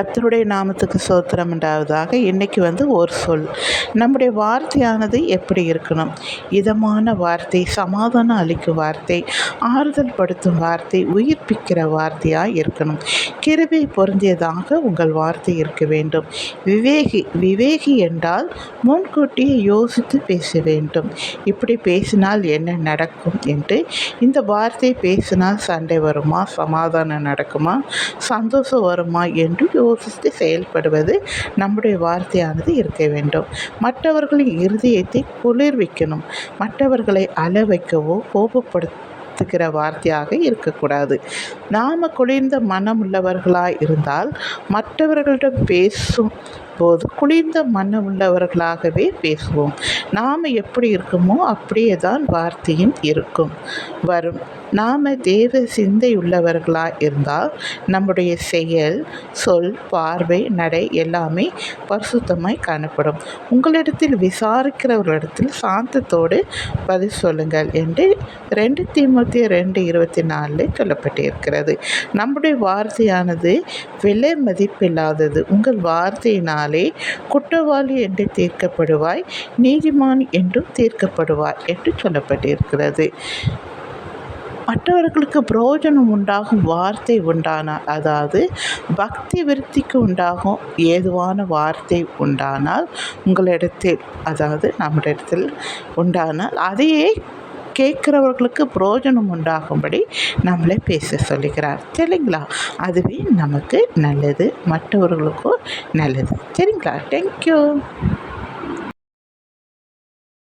கத்தருடைய நாமத்துக்கு சோத்திரம் உண்டாவதாக. இன்றைக்கி வந்து ஒரு சொல். நம்முடைய வார்த்தையானது எப்படி இருக்கணும்? இதமான வார்த்தை சமாதானம் அளிக்கும் வார்த்தை ஆறுதல் படுத்தும் வார்த்தை உயிர்ப்பிக்கிற வார்த்தையாக இருக்கணும். கிருபை பொருந்தியதாக உங்கள் வார்த்தை இருக்க வேண்டும். விவேகி விவேகி என்றால் முன்கூட்டியே யோசித்து பேச வேண்டும். இப்படி பேசினால் என்ன நடக்கும் என்று. இந்த வார்த்தை பேசினால் சண்டை வருமா? சமாதானம் நடக்குமா? சந்தோஷம் வருமா? என்று யோசித்து செயல்படுவது நம்முடைய வார்த்தையானது இருக்க வேண்டும். மற்றவர்களின் இருதயத்தை குளிர்விக்கணும். மற்றவர்களை அள வைக்கவோ கோபப்படுத்துகிற வார்த்தையாக இருக்கக்கூடாது. நாம் குளிர்ந்த மனம் உள்ளவர்களாக இருந்தால் மற்றவர்களிடம் பேசும் போது குளிர்ந்த மனம் உள்ளவர்களாகவே பேசுவோம். நாம் எப்படி இருக்குமோ அப்படியே தான் வார்த்தையும் இருக்கும். வரும். நாம் தேவ சிந்தை உள்ளவர்களாக இருந்தால் நம்முடைய செயல் சொல் பார்வை நடை எல்லாமே பரிசுத்தமாய் காணப்படும். உங்களிடத்தில் விசாரிக்கிறவர்களிடத்தில் சாந்தத்தோடு பதில் சொல்லுங்கள் என்று ரெண்டு தீமத்தி ரெண்டு இருபத்தி நாலில் சொல்லப்பட்டிருக்கிறது. நம்முடைய வார்த்தையானது விலை மதிப்பில்லாதது. உங்கள் வார்த்தையினால் குற்றவாளி என்று தீர்க்கப்படுவாய் நீதிமான் என்றும் தீர்க்கப்படுவாய் என்று சொல்லப்பட்டிருக்கிறது. மற்றவர்களுக்கு பிரயோஜனம் உண்டாகும் வார்த்தை உண்டானால் அதாவது பக்தி விருத்திக்கு உண்டாகும் ஏதுவான வார்த்தை உண்டானால் உங்களிடத்தில் அதாவது நம்மளிடத்தில் உண்டானால் அதையே கேட்குறவர்களுக்கு பிரோஜனம் உண்டாகும்படி நம்மளை பேச சொல்லுகிறார். சரிங்களா? அதுவே நமக்கு நல்லது மற்றவர்களுக்கும் நல்லது. சரிங்களா? தேங்க்யூ